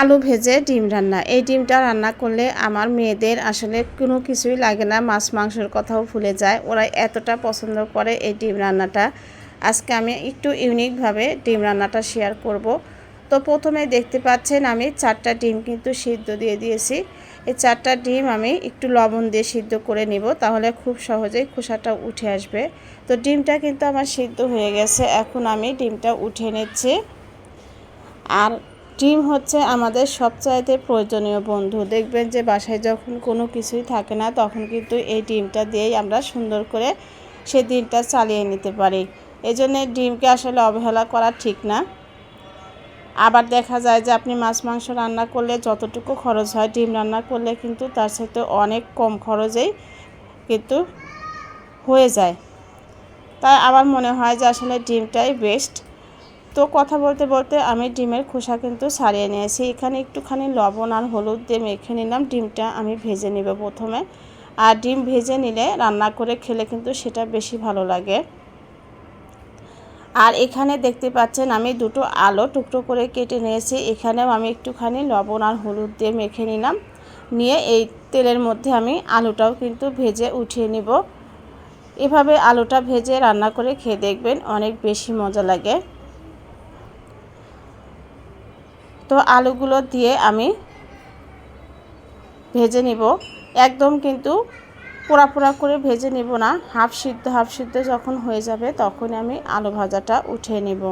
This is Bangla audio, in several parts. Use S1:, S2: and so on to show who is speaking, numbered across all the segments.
S1: আলু ভেজে ডিম রান্না। এই ডিমটা রান্না করলে আমার মেয়েদের আসলে কোনো কিছুই লাগে না, মাছ মাংসের কথাও ভুলে যায়। ওরা এতটা পছন্দ করে এই ডিম রান্নাটা। আজকে আমি একটু ইউনিকভাবে ডিম রান্নাটা শেয়ার করব। তো প্রথমে দেখতে পাচ্ছেন আমি চারটা ডিম কিন্তু সিদ্ধ দিয়ে দিয়েছি। এই চারটা ডিম আমি একটু লবণ দিয়ে সিদ্ধ করে নিব, তাহলে খুব সহজেই খোসাটা উঠে আসবে। তো ডিমটা কিন্তু আমার সিদ্ধ হয়ে গেছে, এখন আমি ডিমটা উঠে নিচ্ছি। আর ডিম হচ্ছে আমাদের সবচাইতে প্রয়োজনীয় বন্ধু। দেখবেন যে বাসায় যখন কোনো কিছুই থাকে না, তখন কিন্তু এই ডিমটা দিয়েই আমরা সুন্দর করে সে দিনটা চালিয়ে নিতে পারি। এই জন্যে ডিমকে আসলে অবহেলা করা ঠিক না। আবার দেখা যায় যে আপনি মাছ, মাংস রান্না করলে যতটুকু খরচ হয়, ডিম রান্না করলে কিন্তু তার সাথে অনেক কম খরচেই কিন্তু হয়ে যায়। তাই আমার মনে হয় যে আসলে ডিমটাই বেস্ট তো কথা বলতে বলতে আমি ডিমের খোসা কিন্তু সারিয়ে নিয়েছি। এখানে একটুখানি লবণ আর হলুদ দিয়ে মেখে নিলাম। ডিমটা আমি ভেজে নেব প্রথমে। আর ডিম ভেজে নিলে রান্না করে খেলে কিন্তু সেটা বেশি ভালো লাগে। আর এখানে দেখতে পাচ্ছেন আমি দুটো আলো টুকরো করে কেটে নিয়েছি। এখানেও আমি একটুখানি লবণ আর হলুদ দিয়ে মেখে নিলাম। নিয়ে এই তেলের মধ্যে আমি আলুটাও কিন্তু ভেজে উঠিয়ে নিব। এভাবে আলুটা ভেজে রান্না করে খেয়ে দেখবেন অনেক বেশি মজা লাগে। তো আলুগুলো দিয়ে আমি ভেজে নিব। একদম কিন্তু পোড়া পোড়া করে ভেজে নিব না। হাফ সিদ্ধ হাফ সিদ্ধ যখন হয়ে যাবে তখন আমি আলু ভাজাটা উঠিয়ে নিব।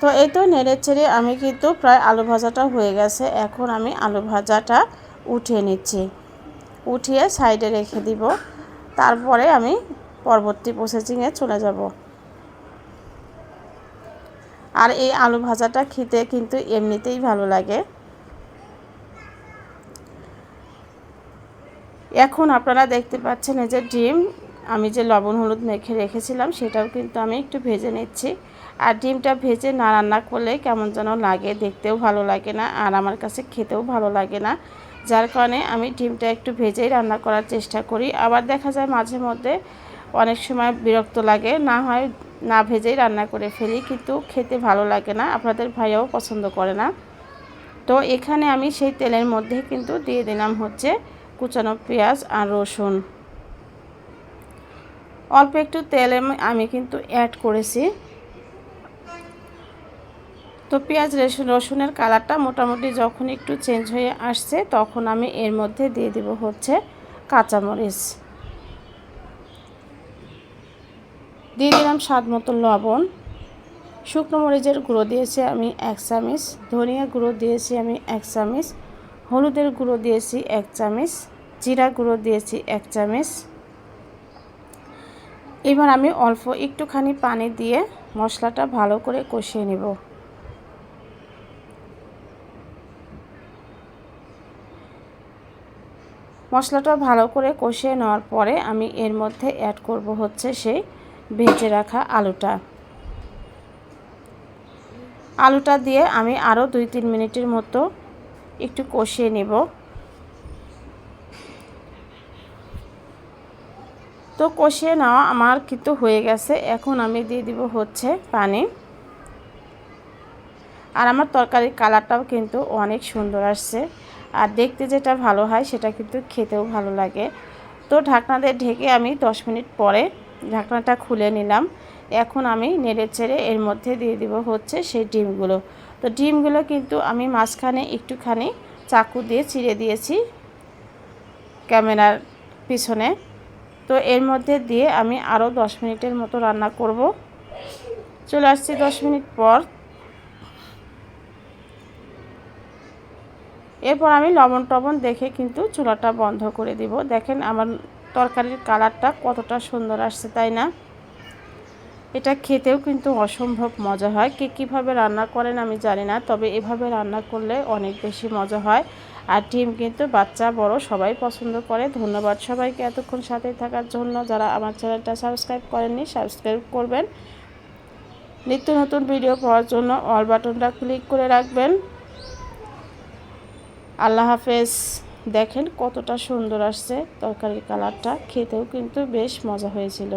S1: তো এই তো নেড়ে চেড়ে আমি কিন্তু প্রায় আলু ভাজাটা হয়ে গেছে। এখন আমি আলু ভাজাটা উঠিয়ে নিচ্ছি। উঠিয়ে সাইডে রেখে দিব। তারপরে আমি পরবর্তী প্রসেসিংয়ে চলে যাব। আর এই আলু ভাজাটা খেতে কিন্তু এমনিতেই ভালো লাগে। এখন আপনারা দেখতে পাচ্ছেন এই যে ডিম, আমি যে লবণ হলুদ মেখে রেখেছিলাম সেটাও কিন্তু আমি একটু ভেজে নিচ্ছি। আর ডিমটা ভেজে না রান্না করলে কেমন যেন লাগে, দেখতেও ভালো লাগে না আর আমার কাছে খেতেও ভালো লাগে না। যার কারণে আমি ডিমটা একটু ভেজেই রান্না করার চেষ্টা করি। আবার দেখা যায় মাঝে মধ্যে অনেক সময় বিরক্ত লাগে, না হয় না ভেজেই রান্না করে ফেলি, কিন্তু খেতে ভালো লাগে না, আপনাদের ভাইয়াও পছন্দ করে না। তো এখানে আমি সেই তেলের মধ্যে কিন্তু দিয়ে দিলাম হচ্ছে কুচানো পেঁয়াজ আর রসুন। অল্প একটু তেল আমি কিন্তু অ্যাড করেছি। তো পেঁয়াজ, রসুন, রসুনের কালারটা মোটামুটি যখন একটু চেঞ্জ হয়ে আসছে, তখন আমি এর মধ্যে দিয়ে দেব হচ্ছে কাঁচামরিচ। দিয়ে দিলাম স্বাদ মতো লবণ। শুকনো মরিচের গুঁড়ো দিয়েছি আমি এক চামিচ, ধনিয়া গুঁড়ো দিয়েছি আমি এক চামিচ, হলুদের গুঁড়ো দিয়েছি এক চামিচ, জিরা গুঁড়ো দিয়েছি এক চামিচ। এবার আমি অল্প একটুখানি পানি দিয়ে মশলাটা ভালো করে কষিয়ে নেব। মশলাটা ভালো করে কষিয়ে নেওয়ার পরে আমি এর মধ্যে অ্যাড করব হচ্ছে সেই ভেজে রাখা আলুটা। আলুটা দিয়ে আমি আরও দুই তিন মিনিটের মতো একটু কষিয়ে নেব। তো কষিয়ে নেওয়া আমার কিন্তু হয়ে গেছে। এখন আমি দিয়ে দিব হচ্ছে পানি। আর আমার তরকারির কালারটাও কিন্তু অনেক সুন্দর আসছে। আর দেখতে যেটা ভালো হয় সেটা কিন্তু খেতেও ভালো লাগে। তো ঢাকনা দিয়ে ঢেকে আমি দশ মিনিট পরে ঢাকনাটা খুলে নিলাম। এখন আমি নেড়ে চেড়ে এর মধ্যে দিয়ে দিব হচ্ছে সেই ডিমগুলো। তো ডিমগুলো কিন্তু আমি মাঝখানে একটুখানি চাকু দিয়ে চিড়ে দিয়েছি ক্যামেরার পিছনে। তো এর মধ্যে দিয়ে আমি আরও দশ মিনিটের মতো রান্না করব। চলে আসছি দশ মিনিট পর। এরপর আমি লবণ টবণ দেখে কিন্তু চুলাটা বন্ধ করে দিব। দেখেন আমার তরকারির কালারটা কতটা সুন্দর আসছে, তাই না? এটা খেতেও কিন্তু অসম্ভব মজা হয়। কে কীভাবে রান্না করেন আমি জানি না, তবে এভাবে রান্না করলে অনেক বেশি মজা হয়। আর ডিম কিন্তু বাচ্চা, বড় সবাই পছন্দ করে। ধন্যবাদ সবাইকে এতক্ষণ সাথে থাকার জন্য। যারা আমার চ্যানেলটা সাবস্ক্রাইব করেননি, সাবস্ক্রাইব করবেন। নিত্য নতুন ভিডিও পাওয়ার জন্য অল বাটনটা ক্লিক করে রাখবেন। আল্লাহ হাফেজ। দেখেন কতটা সুন্দর আসছে তরকারির কালারটা। খেতেও কিন্তু বেশ মজা হয়েছিল।